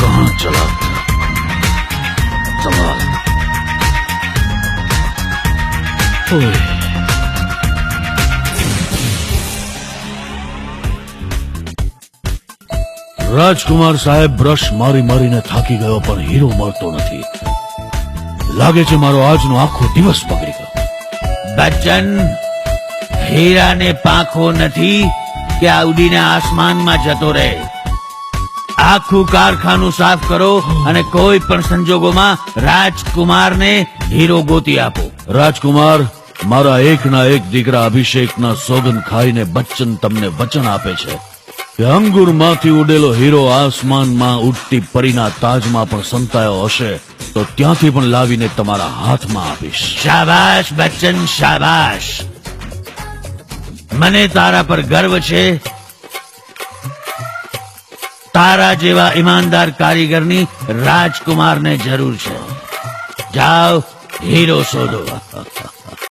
कहाँ चला गया संभाल ओए રાજકુમાર સાહેબ બ્રશ મારી મારીને થાકી ગયો પણ હીરો મળતો નથી લાગે છે મારો આજનો આખો દિવસ બગડી ગયો બચ્ચન હીરાને પાંખો નથી કે આ ઉડીને આસમાનમાં જતો રહે. આખું કારખાનું સાફ કરો અને કોઈ પણ સંજોગોમાં રાજકુમારને હીરો ગોતી આપો. રાજકુમાર મારા એકના એક દીકરા અભિષેકના સોગન ખાઈને બચ્ચન તમને વચન આપે છે કે અંગુરમાંથી ઉડેલો હીરો આસમાનમાં ઉડતી પરીના તાજમાં પણ સંતાયો હશે તો ત્યાંથી પણ લાવીને તમારા હાથમાં આપીશ. શાબાશ બચ્ચન શાબાશ. મને તારા પર ગર્વ છે. તારા જેવા ઈમાનદાર કારીગરની રાજકુમારને જરૂર છે. જાઓ, હીરો શોધો.